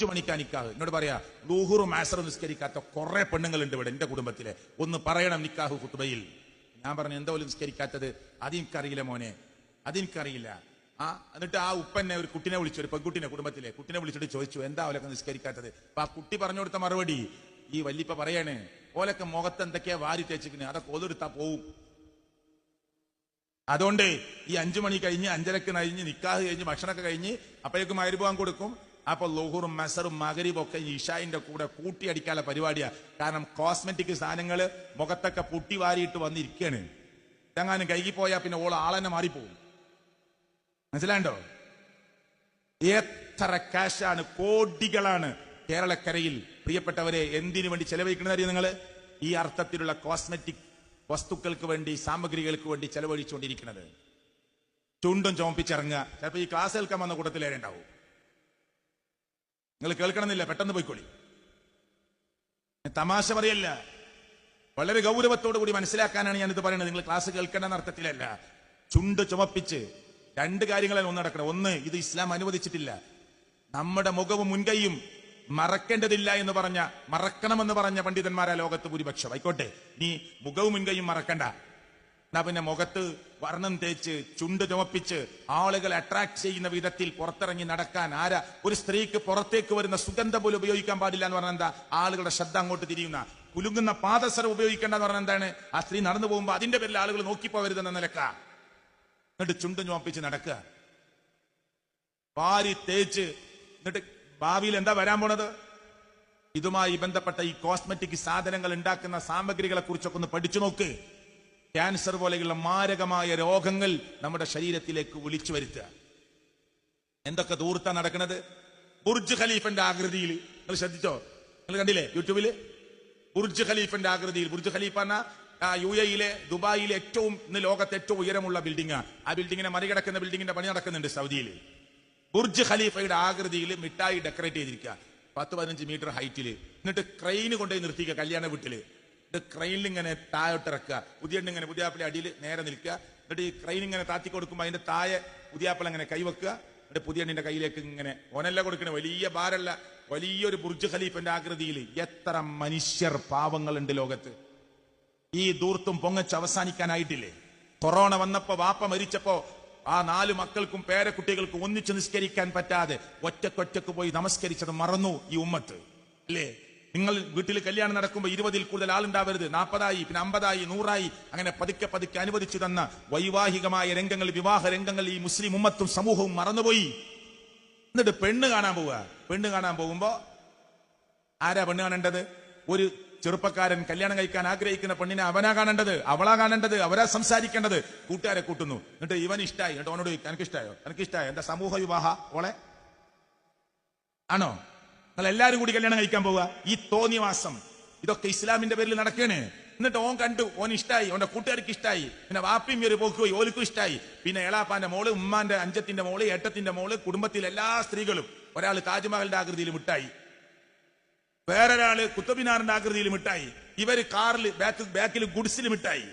അഞ്ചു മണിക്കാ നിക്കാഹ്. എന്നോട് പറയാ ലൂഹുറും ആസറും നിസ്കരിക്കാത്ത കുറെ പെണ്ണുങ്ങളുണ്ട് ഇവിടെ എന്റെ കുടുംബത്തിലെ. ഒന്ന് പറയണം നിക്കാഹ് കുത്തുബയിൽ ഞാൻ പറഞ്ഞു എന്താ പോലും നിസ്കരിക്കാത്തത്? അതെനിക്കറിയില്ല മോനെ. അതെനിക്കറിയില്ല ആ എന്നിട്ട് ആ ഉപ്പനെ ഒരു കുട്ടിനെ വിളിച്ചു ഒരു പെൺകുട്ടിനെ കുടുംബത്തിലെ. കുട്ടിനെ വിളിച്ചിട്ട് ചോദിച്ചു എന്താ ഓലൊക്കെ നിസ്കരിക്കാത്തത്? അപ്പൊ ആ കുട്ടി പറഞ്ഞു കൊടുത്ത മറുപടി ഈ വല്ലിപ്പ പറയാണ് ഓലൊക്കെ മുഖത്ത് എന്തൊക്കെയാ വാരി തേച്ചിക്കണ് അതൊക്കെ ഒതെടുത്താ പോവും. അതുകൊണ്ട് ഈ അഞ്ചു മണി കഴിഞ്ഞ് അഞ്ചരക്ക് കഴിഞ്ഞ് നിക്കാഹ് കഴിഞ്ഞ് ഭക്ഷണമൊക്കെ കഴിഞ്ഞ് അപ്പോഴേക്കും മരുപോകാൻ കൊടുക്കും. അപ്പൊ ലുഹുറും മെസറും മകരീബും ഒക്കെ ഈഷായിന്റെ കൂടെ കൂട്ടിയടിക്കാനുള്ള പരിപാടിയാ. കാരണം കോസ്മെറ്റിക് സാധനങ്ങൾ മുഖത്തൊക്കെ പുട്ടി വാരിയിട്ട് വന്നിരിക്കാണ്. ഇതെങ്ങാനും കൈകി പോയാൽ പിന്നെ ഓൾ ആളെന്നെ മാറിപ്പോകും. മനസ്സിലാണ്ടോ എത്ര കാശാണ് കോടികളാണ് കേരളക്കരയിൽ പ്രിയപ്പെട്ടവരെ എന്തിനു വേണ്ടി ചെലവഴിക്കുന്നത് അറിയാം നിങ്ങൾ ഈ അർത്ഥത്തിലുള്ള കോസ്മെറ്റിക് വസ്തുക്കൾക്ക് വേണ്ടി സാമഗ്രികൾക്ക് വേണ്ടി ചെലവഴിച്ചുകൊണ്ടിരിക്കുന്നത് ചുണ്ടും ചോമ്പിച്ചിറങ്ങുക ചിലപ്പോൾ ഈ ക്ലാസ് കേൾക്കാൻ വന്ന കൂട്ടത്തിലേറെ ഉണ്ടാവും. നിങ്ങൾ കേൾക്കണമെന്നില്ല പെട്ടെന്ന് പോയിക്കോളി. തമാശ പറയല്ല. വളരെ ഗൗരവത്തോടു കൂടി മനസ്സിലാക്കാനാണ് ഞാൻ ഇത് പറയുന്നത് നിങ്ങൾ ക്ലാസ് കേൾക്കേണ്ടെന്ന അർത്ഥത്തിലല്ല. ചുണ്ട് ചുമപ്പിച്ച് രണ്ട് കാര്യങ്ങളെ ഒന്ന് നടക്കണം. ഒന്ന് ഇത് ഇസ്ലാം അനുവദിച്ചിട്ടില്ല. നമ്മുടെ മുഖവും മുൻകൈയും മറക്കേണ്ടതില്ല എന്ന് പറഞ്ഞ മറക്കണമെന്ന് പറഞ്ഞ പണ്ഡിതന്മാരാ ലോകത്ത് ഭൂരിപക്ഷം. ആയിക്കോട്ടെ. നീ മുഖവും മുൻകൈയും മറക്കണ്ട. എന്നാ പിന്നെ മുഖത്ത് വർണം തേച്ച് ചുണ്ട് ചുമപ്പിച്ച് ആളുകളെ അട്രാക്ട് ചെയ്യുന്ന വിധത്തിൽ പുറത്തിറങ്ങി നടക്കാൻ ആരാ? ഒരു സ്ത്രീക്ക് പുറത്തേക്ക് വരുന്ന സുഗന്ധം പോലും ഉപയോഗിക്കാൻ പാടില്ല എന്ന് പറഞ്ഞാൽ എന്താ? ആളുകളുടെ ശ്രദ്ധ അങ്ങോട്ട് തിരിയുന്ന. കുലുങ്ങുന്ന പാദസരം ഉപയോഗിക്കേണ്ട എന്ന് പറഞ്ഞാൽ എന്താണ്? ആ സ്ത്രീ നടന്നു പോകുമ്പോൾ അതിന്റെ പേരിൽ ആളുകൾ നോക്കിപ്പോവരുതെന്ന നിലക്ക. എന്നിട്ട് ചുണ്ട് ചുമപ്പിച്ച് നടക്കുക. വാരി തേച്ച് എന്നിട്ട് ഭാവിയിൽ എന്താ വരാൻ പോണത്? ഇതുമായി ബന്ധപ്പെട്ട ഈ കോസ്മെറ്റിക് സാധനങ്ങൾ ഉണ്ടാക്കുന്ന സാമഗ്രികളെ കുറിച്ചൊക്കെ ഒന്ന് പഠിച്ചു നോക്ക്. ക്യാൻസർ പോലെയുള്ള മാരകമായ രോഗങ്ങൾ നമ്മുടെ ശരീരത്തിലേക്ക് വിളിച്ചു വരുത്തുക. എന്തൊക്കെ ദൂർത്ത നടക്കുന്നത് ബുർജ് ഖലീഫന്റെ ആകൃതിയിൽ. നിങ്ങൾ ശ്രദ്ധിച്ചോ? നിങ്ങൾ കണ്ടില്ലേ യൂട്യൂബിൽ ബുർജ് ഖലീഫന്റെ ആകൃതിയിൽ. ബുർജ് ഖലീഫ യു എയിലെ ദുബായിലെ ഏറ്റവും ഇന്ന് ലോകത്തെ ഏറ്റവും ഉയരമുള്ള ബിൽഡിംഗ് ആ. ബിൽഡിങ്ങിനെ മറികടക്കുന്ന ബിൽഡിങ്ങിന്റെ പണി നടക്കുന്നുണ്ട് സൗദിയിൽ. ബുർജ് ഖലീഫയുടെ ആകൃതിയിൽ മിഠായി ഡെക്കറേറ്റ് ചെയ്തിരിക്കുക. പത്ത് പതിനഞ്ച് മീറ്റർ ഹൈറ്റിൽ എന്നിട്ട് ക്രെയിന് കൊണ്ടുപോയി നിർത്തിക്കുക കല്യാണ വീട്ടിൽ. ക്രെയിനിൽ ഇങ്ങനെ താഴോട്ട് താഴോട്ടിറക്കുക പുതിയ ഇങ്ങനെ പുതിയാപ്പിളി അടിയിൽ നേരെ നിൽക്കുക. എന്നിട്ട് ഈ ക്രെയിൻ ഇങ്ങനെ താത്തി കൊടുക്കുമ്പോൾ അതിന്റെ താഴെ പുതിയാപ്പിള ഇങ്ങനെ കൈവെക്കുക. എന്നിട്ട് പുതിയ എണ്ണിന്റെ കയ്യിലേക്ക് ഇങ്ങനെ ഓനല്ല കൊടുക്കണേ വലിയ ഭാരമല്ല വലിയൊരു ബുർജ് ഖലീഫന്റെ ആകൃതിയിൽ എത്ര മനുഷ്യർ പാവങ്ങളുണ്ട് ലോകത്ത്. ഈ ദൂർത്തും പൊങ്ങച്ച് അവസാനിക്കാനായിട്ടില്ലേ? കൊറോണ വന്നപ്പോ വാപ്പ മരിച്ചപ്പോ ആ നാല് മക്കൾക്കും പേരക്കുട്ടികൾക്കും ഒന്നിച്ച് നിസ്കരിക്കാൻ പറ്റാതെ ഒറ്റക്കൊറ്റക്ക് പോയി നമസ്കരിച്ചത് മറന്നു ഈ ഉമ്മത്ത്. അല്ലേ? നിങ്ങൾ വീട്ടിൽ കല്യാണം നടക്കുമ്പോൾ ഇരുപതിൽ കൂടുതൽ ആളുണ്ടാവരുത്. നാൽപ്പതായി പിന്നെ അമ്പതായി നൂറായി. അങ്ങനെ പതുക്കെ പതുക്കെ അനുവദിച്ചു തന്ന വൈവാഹികമായ രംഗങ്ങൾ വിവാഹ രംഗങ്ങൾ ഈ മുസ്ലിം ഉമ്മത്തും സമൂഹവും മറന്നുപോയി. എന്നിട്ട് പെണ്ണ് കാണാൻ പോവുക. പെണ്ണ് കാണാൻ പോകുമ്പോ ആരാ പെണ്ണ് കാണേണ്ടത്? ഒരു ചെറുപ്പക്കാരൻ കല്യാണം കഴിക്കാൻ ആഗ്രഹിക്കുന്ന പെണ്ണിനെ അവനാ കാണേണ്ടത്? അവളാ കാണേണ്ടത്? അവരാ സംസാരിക്കേണ്ടത്? കൂട്ടുകാരെ കൂട്ടുന്നു. എന്നിട്ട് ഇവൻ ഇഷ്ടമായി എന്നിട്ട് അവനോട് എനിക്ക് ഇഷ്ടമായോ എനിക്ക് ഇഷ്ടമായോ എന്താ സമൂഹ വിവാഹ? ഓളെ. ആണോ? നിങ്ങൾ എല്ലാരും കൂടി കല്യാണം കഴിക്കാൻ പോവുക. ഈ തോന്നിയവാസം ഇതൊക്കെ ഇസ്ലാമിന്റെ പേരിൽ നടക്കണേ. എന്നിട്ട് ഓൻ കണ്ടു ഓൻ ഇഷ്ടായി. ഓന്റെ കൂട്ടുകാർക്ക് ഇഷ്ടായി. പിന്നെ വാപ്പിയും ഒരു പോക്ക് പോയി. ഓലിക്കും ഇഷ്ടായി. പിന്നെ എളാപ്പാന്റെ മോൾ ഉമ്മാന്റെ അഞ്ചത്തിന്റെ മോൾ ഏട്ടത്തിന്റെ മോൾ കുടുംബത്തിലെ എല്ലാ സ്ത്രീകളും ഒരാൾ താജ്മഹലിന്റെ ആകൃതിയിൽ മിട്ടായി വേറൊരാൾ കുത്തബിനാറിന്റെ ആകൃതിയിൽ മിട്ടായി ഇവർ കാറിൽ ബാക്ക് ബാക്കിൽ ഗുഡ്സിൽ മിട്ടായി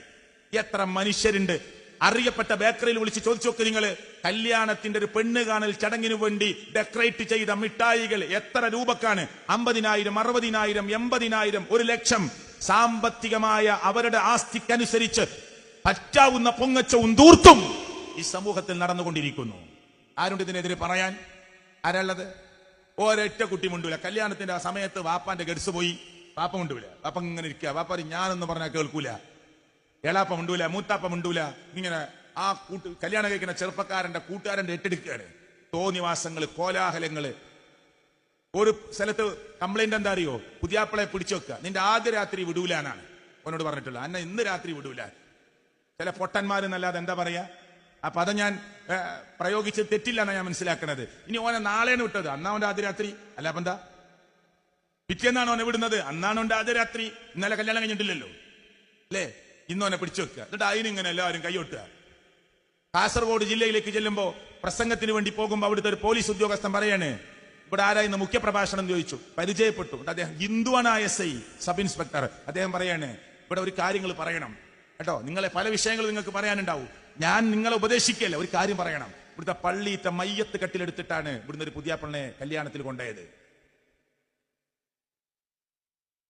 എത്ര മനുഷ്യരുണ്ട്. അറിയപ്പെട്ട ബേക്കറിയിൽ വിളിച്ച് ചോദിച്ചു നോക്ക് നിങ്ങൾ. കല്യാണത്തിന്റെ ഒരു പെണ്ണ് കാണൽ ചടങ്ങിന് വേണ്ടി ഡെക്കറേറ്റ് ചെയ്ത മിഠായികൾ എത്ര രൂപക്കാണ്? അമ്പതിനായിരം അറുപതിനായിരം എൺപതിനായിരം ഒരു ലക്ഷം. സാമ്പത്തികമായ അവരുടെ ആസ്തിക്കനുസരിച്ച് പറ്റാവുന്ന പൊങ്ങച്ചവും ദൂർത്തും ഈ സമൂഹത്തിൽ നടന്നുകൊണ്ടിരിക്കുന്നു. ആരുണ്ട് ഇതിനെതിരെ പറയാൻ? ആരാളത് ഒരൊറ്റ കുട്ടി മുണ്ടൂല. കല്യാണത്തിന്റെ ആ സമയത്ത് വാപ്പാന്റെ ഗഡ്സ് പോയി. വാപ്പ മുണ്ടൂല. വാപ്പ ഇങ്ങനെ ഇരിക്കുക വാപ്പ ഞാനൊന്നും പറഞ്ഞാൽ കേൾക്കൂല. എളാപ്പ മുണ്ടൂല മൂത്താപ്പ മുണ്ടൂല. ഇങ്ങനെ ആ കൂട്ട് കല്യാണം കഴിക്കുന്ന ചെറുപ്പക്കാരന്റെ കൂട്ടുകാരന്റെ ഏറ്റെടുക്കുകയാണ്. തോന്നിവാസങ്ങൾ കോലാഹലങ്ങൾ. ഒരു സ്ഥലത്ത് കംപ്ലൈന്റ് എന്താ അറിയോ? പുതിയാപ്പിളെ പിടിച്ചു വെക്കുക. നിന്റെ ആദ്യ രാത്രി വിടൂലാനാണ് അവനോട് പറഞ്ഞിട്ടുള്ളത്. അന്ന ഇന്ന് രാത്രി വിടൂല. ചില പൊട്ടന്മാരെന്നല്ലാതെ എന്താ പറയാ? ആ പദം ഞാൻ പ്രയോഗിച്ച് തെറ്റില്ല എന്നാ ഞാൻ മനസ്സിലാക്കണത്. ഇനി ഓനെ നാളെയാണ് വിട്ടത്. അന്നാ അവന്റെ ആദ്യ രാത്രി. അല്ല അപ്പൊ എന്താ? പിറ്റേന്നാണ് ഓനെ വിടുന്നത്. അന്നാണ് ആദ്യ രാത്രി. ഇന്നലെ കല്യാണം കഴിഞ്ഞിട്ടില്ലല്ലോ. അല്ലേ? ഇന്ന് ഓനെ പിടിച്ചു വെക്കുക. എന്നിട്ട് അതിനിങ്ങനെ എല്ലാവരും കൈയൊട്ടുക കാസർഗോഡ് ജില്ലയിലേക്ക് ചെല്ലുമ്പോൾ പ്രസംഗത്തിന് വേണ്ടി പോകുമ്പോൾ അവിടുത്തെ ഒരു പോലീസ് ഉദ്യോഗസ്ഥൻ പറയണേ ഇവിടെ ആരായിരുന്നു മുഖ്യപ്രഭാഷണം മുഖ്യ പ്രഭാഷണം ചോദിച്ചു. പരിചയപ്പെട്ടു. അദ്ദേഹം ഹിന്ദുവാണ് എസ് ഐ സബ് ഇൻസ്പെക്ടർ. അദ്ദേഹം പറയണേ ഇവിടെ ഒരു കാര്യങ്ങൾ പറയണം. കേട്ടോ നിങ്ങളെ പല വിഷയങ്ങൾ നിങ്ങൾക്ക് പറയാനുണ്ടാവും. ഞാൻ നിങ്ങളെ ഉപദേശിക്കല്ല ഒരു കാര്യം പറയണം. ഇവിടുത്തെ പള്ളിയിത്തെ മയ്യത്ത് കെട്ടിലെടുത്തിട്ടാണ് ഇവിടുന്ന് ഒരു പുതിയ പെണ്ണെ കല്യാണത്തിൽ കൊണ്ടുപോയത്.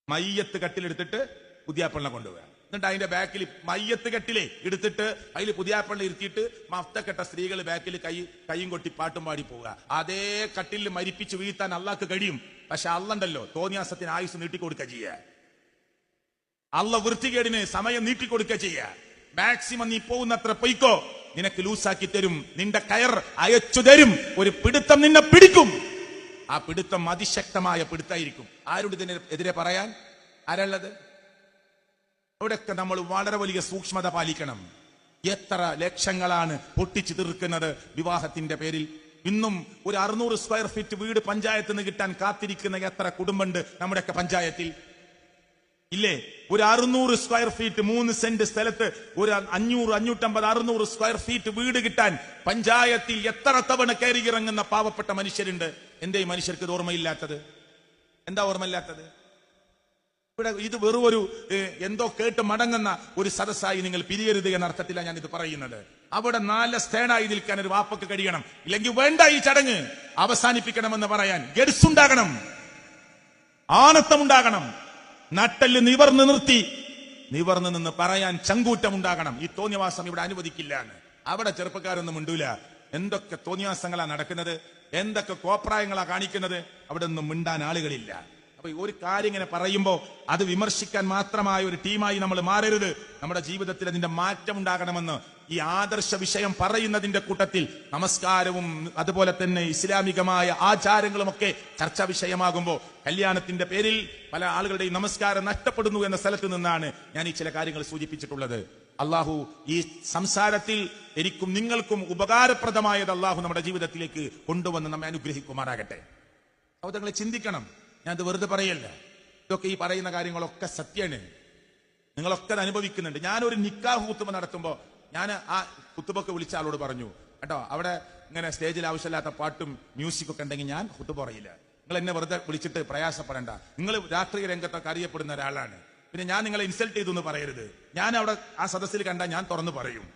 മയ്യത്ത് കട്ടിലെടുത്തിട്ട് പുതിയാപ്പള്ളിനെ കൊണ്ടുപോവുക. എന്നിട്ട് അതിന്റെ ബാക്കിൽ മയ്യത്ത് കെട്ടിലെ എടുത്തിട്ട് അതിൽ പുതിയാപ്പള്ളി ഇരുത്തിയിട്ട് മഫ്തക്കെട്ട സ്ത്രീകൾ ബാക്കിൽ കൈ കൈയും കൊട്ടി പാട്ടും പാടി പോവുക. അതേ കട്ടിലിൽ മരിപ്പിച്ച് വീഴ്ത്താൻ അള്ളാഹ്ക്ക് കഴിയും. പക്ഷെ അള്ളണ്ടല്ലോ തോന്നിയാസത്തിന് ആയുസ് നീട്ടിക്കൊടുക്കുക ചെയ്യുക അള്ള വൃത്തികേടിന് സമയം നീട്ടിക്കൊടുക്കുക ചെയ്യുക മാക്സിമം നീ പോകുന്നത്ര പൊയ്ക്കോ. നിനക്ക് ലൂസാക്കി തരും. നിന്റെ കയർ അയച്ചു തരും. ഒരു പിടുത്തം നിന്നെ പിടിക്കും. ആ പിടുത്തം അതിശക്തമായ പിടുത്തായിരിക്കും. ആരോട് ഇതിനെതിരെ പറയാൻ? ആരുള്ളത് ഇവിടെയൊക്കെ നമ്മൾ വളരെ വലിയ സൂക്ഷ്മത പാലിക്കണം. എത്ര ലക്ഷങ്ങളാണ് പൊട്ടിച്ചു തീർക്കുന്നത് വിവാഹത്തിന്റെ പേരിൽ. ഇന്നും ഒരു അറുന്നൂറ് സ്ക്വയർ ഫീറ്റ് വീട് പഞ്ചായത്തിൽ നിന്ന് കിട്ടാൻ കാത്തിരിക്കുന്ന എത്ര കുടുംബമുണ്ട് നമ്മുടെയൊക്കെ പഞ്ചായത്തിൽ? ഇല്ലേ? ഒരു അറുന്നൂറ് സ്ക്വയർ ഫീറ്റ് മൂന്ന് സെന്റ് സ്ഥലത്ത് ഒരു അഞ്ഞൂറ് അഞ്ഞൂറ്റമ്പത് അറുന്നൂറ് സ്ക്വയർ ഫീറ്റ് വീട് കിട്ടാൻ പഞ്ചായത്തിൽ എത്ര തവണ കയറി ഇറങ്ങുന്ന പാവപ്പെട്ട മനുഷ്യരുണ്ട്? എന്തേ മനുഷ്യർക്ക് ഓർമ്മയില്ലാത്തത്? എന്താ ഓർമ്മയില്ലാത്തത്? ഇവിടെ ഇത് വെറും ഒരു എന്തോ കേട്ട് മടങ്ങുന്ന ഒരു സദസ്സായി നിങ്ങൾ പിരിയരുത് എന്ന അർത്ഥത്തിലാണ് ഞാൻ ഇത് പറയുന്നത്. അവിടെ നല്ല സ്റ്റേണായി നിൽക്കാൻ ഒരു വാപ്പക്ക് കഴിയണം. ഇല്ലെങ്കിൽ വേണ്ട ഈ ചടങ്ങ്. അവസാനിപ്പിക്കണമെന്ന് പറയാൻ ഗഡ്സ് ഉണ്ടാകണം ആനത്തമുണ്ടാകണം നട്ടൽ നിവർന്ന് നിർത്തി നിവർന്ന് നിന്ന് പറയാൻ ചങ്കൂറ്റം ഉണ്ടാകണം ഈ തോന്നിയവാസം ഇവിടെ അനുവദിക്കില്ല അവിടെ ചെറുപ്പക്കാരൊന്നും മിണ്ടൂല. എന്തൊക്കെ തോന്നിയവാസങ്ങളാ നടക്കുന്നത്? എന്തൊക്കെ കോപ്രായങ്ങളാ കാണിക്കുന്നത്? അവിടെ ഒന്നും മിണ്ടാൻ ആളുകളില്ല. അപ്പൊ ഒരു കാര്യം ഇങ്ങനെ പറയുമ്പോൾ അത് വിമർശിക്കാൻ മാത്രമായ ഒരു ടീമായി നമ്മൾ മാറരുത്. നമ്മുടെ ജീവിതത്തിൽ അതിന്റെ മാറ്റം ഉണ്ടാകണമെന്ന് ഈ ആദർശ വിഷയം പറയുന്നതിന്റെ കൂട്ടത്തിൽ നമസ്കാരവും അതുപോലെ തന്നെ ഇസ്ലാമികമായ ആചാരങ്ങളും ഒക്കെ ചർച്ചാ വിഷയമാകുമ്പോൾ കല്യാണത്തിന്റെ പേരിൽ പല ആളുകളുടെയും നമസ്കാരം നഷ്ടപ്പെടുന്നു എന്ന സ്ഥലത്ത് നിന്നാണ് ഞാൻ ഈ ചില കാര്യങ്ങൾ സൂചിപ്പിച്ചിട്ടുള്ളത്. അള്ളാഹു ഈ സംസാരത്തിൽ എനിക്കും നിങ്ങൾക്കും ഉപകാരപ്രദമായത് അള്ളാഹു നമ്മുടെ ജീവിതത്തിലേക്ക് കൊണ്ടുവന്ന് നമ്മെ അനുഗ്രഹിക്കുമാറാകട്ടെ. അവതങ്ങളെ ചിന്തിക്കണം. ഞാൻ അത് വെറുതെ പറയല്ല. ഇതൊക്കെ ഈ പറയുന്ന കാര്യങ്ങളൊക്കെ സത്യമാണ് നിങ്ങളൊക്കെ അത് അനുഭവിക്കുന്നുണ്ട്. ഞാനൊരു നിക്കാഹ് കുത്തുമ്പ നടത്തുമ്പോ ഞാൻ ആ കുത്തുബൊക്കെ വിളിച്ച ആളോട് പറഞ്ഞു കേട്ടോ അവിടെ ഇങ്ങനെ സ്റ്റേജിൽ ആവശ്യമില്ലാത്ത പാട്ടും മ്യൂസിക്കും ഒക്കെ ഉണ്ടെങ്കിൽ ഞാൻ കുത്തുബ പറയില്ല. നിങ്ങൾ എന്നെ വെറുതെ വിളിച്ചിട്ട് പ്രയാസപ്പെടേണ്ട. നിങ്ങൾ രാഷ്ട്രീയ രംഗത്തൊക്കെ അറിയപ്പെടുന്ന ഒരാളാണ്. പിന്നെ ഞാൻ നിങ്ങളെ ഇൻസൾട്ട് ചെയ്തു എന്ന് പറയരുത്. ഞാൻ അവിടെ ആ സദസ്സിൽ കണ്ടാൽ ഞാൻ തുറന്നു പറയും.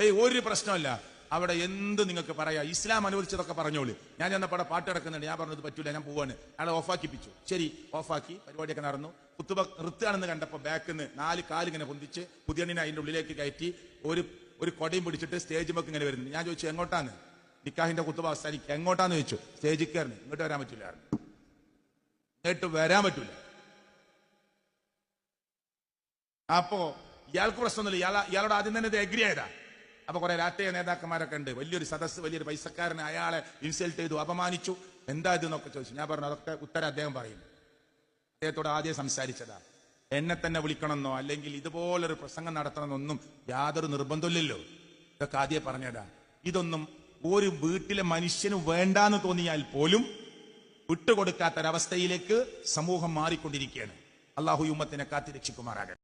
ഏയ് ഒരു പ്രശ്നമല്ല അവിടെ എന്ത് നിങ്ങൾക്ക് പറയാം? ഇസ്ലാം അനുവദിച്ചതൊക്കെ പറഞ്ഞോളൂ. ഞാൻ ചെന്നപ്പോൾ പാട്ട് കിടക്കുന്നുണ്ട്. ഞാൻ പറഞ്ഞത് പറ്റൂല ഞാൻ പോവാണ്. അയാളെ ഓഫാക്കിപ്പിച്ചു. ശരി ഓഫാക്കി. പരിപാടിയൊക്കെ നടന്നു. കുത്തുബ നിർത്തുകയാണെന്ന് കണ്ടപ്പോൾ ബാക്കിൽ നിന്ന് നാല് കാലിങ്ങനെ പൊന്തിച്ച് പുതിയണ്ണിനെ അതിന്റെ ഉള്ളിലേക്ക് കയറ്റി ഒരു ഒരു കൊടയും പിടിച്ചിട്ട് സ്റ്റേജ് മൊക്കെ ഇങ്ങനെ വരുന്നു. ഞാൻ ചോദിച്ചു എങ്ങോട്ടാണ്? നിക്കാഹിന്റെ കുത്തുബ അവസാനിക്ക്. എങ്ങോട്ടാന്ന്? ചോദിച്ചു. സ്റ്റേജിൽ കയറുന്നു ഇങ്ങോട്ട് വരാൻ പറ്റില്ല ഇങ്ങോട്ട് വരാൻ പറ്റൂല. അപ്പോ ഇയാൾക്ക് പ്രശ്നമൊന്നുമില്ല. ഇയാൾ ഇയാളോട് ആദ്യം തന്നെ ഇത് എഗ്രി ആയതാ. അപ്പൊ കുറെ രാഷ്ട്രീയ നേതാക്കന്മാരൊക്കെ ഉണ്ട്. വലിയൊരു സദസ് വലിയൊരു പൈസക്കാരനെ അയാളെ ഇൻസൾട്ട് ചെയ്തു അപമാനിച്ചു. എന്താ ഇത് എന്നൊക്കെ ചോദിച്ചു. ഞാൻ പറഞ്ഞു അതൊക്കെ ഉത്തരം അദ്ദേഹം പറയും. അദ്ദേഹത്തോട് ആദ്യം സംസാരിച്ചതാ. എന്നെ തന്നെ വിളിക്കണമെന്നോ അല്ലെങ്കിൽ ഇതുപോലൊരു പ്രസംഗം നടത്തണമെന്നൊന്നും യാതൊരു നിർബന്ധമില്ലല്ലോ ഇതൊക്കെ ആദ്യം പറഞ്ഞതാ. ഇതൊന്നും ഒരു വീട്ടിലെ മനുഷ്യന് വേണ്ടാന്ന് തോന്നിയാൽ പോലും വിട്ടുകൊടുക്കാത്തൊരവസ്ഥയിലേക്ക് സമൂഹം മാറിക്കൊണ്ടിരിക്കുകയാണ്. അള്ളാഹു യുമ്മത്തിനെ കാത്തിരക്ഷിക്കുമാറാകട്ടെ.